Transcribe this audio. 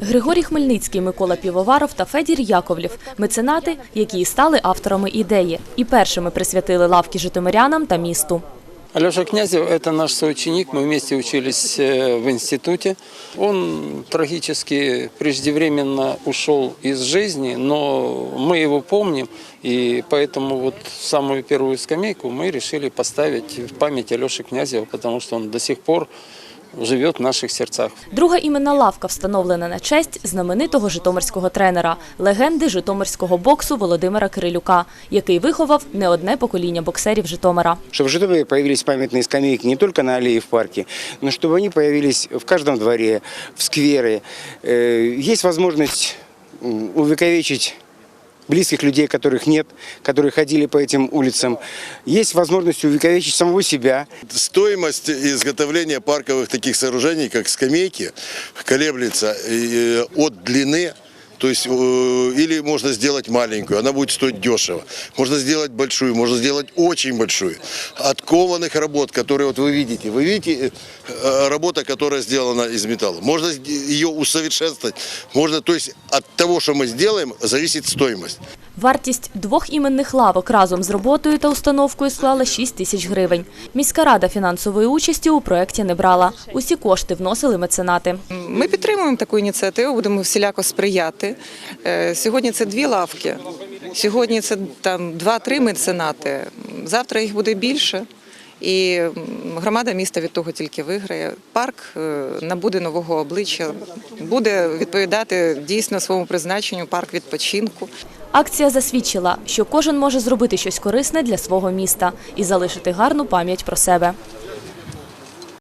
Григорій Хмельницький, Микола Півоваров та Федір Яковлів – меценати, які і стали авторами ідеї. І першими присвятили лавки житомирянам та місту. Алеша Князев – это наш соученик, мы вместе учились э, в институте. Он трагически преждевременно ушел из жизни, но мы его помним, и поэтому вот самую первую скамейку мы решили поставить в память Алеши Князева, потому что он до сих пор живет в наших сердцах. Друга іменна лавка встановлена на честь знаменитого житомирського тренера, легенди житомирського боксу Володимира Кирилюка, який виховав не одне покоління боксерів Житомира. Чтобы в Житомире появились памятные скамейки не только на аллее в парке, но чтобы они появились в каждом дворе, в сквере. Э, Есть возможность м, увековечить близких людей, которых нет, которые ходили по этим улицам. Есть возможность увековечить самого себя. Стоимость изготовления парковых таких сооружений, как скамейки, колеблется э, от длины, то есть э, или можно сделать маленькую, она будет стоить дешево. Можно сделать большую, можно сделать очень большую. От кованых работ, которые вот вы видите, вы видите э, работа, которая сделана из металла. Можно ее усовершенствовать, можно, то есть от того, что мы сделаем, зависит стоимость. Вартість двох іменних лавок разом з роботою та установкою склала 6 тисяч гривень. Міська рада фінансової участі у проєкті не брала. Усі кошти вносили меценати. Ми підтримуємо таку ініціативу, будемо всіляко сприяти. Е, Сьогодні це дві лавки, сьогодні це там два-три меценати. Завтра їх буде більше. І громада міста від того тільки виграє. Парк е, набуде нового обличчя, буде відповідати дійсно своєму призначенню парк відпочинку. Акція засвідчила, що кожен може зробити щось корисне для свого міста і залишити гарну пам'ять про себе.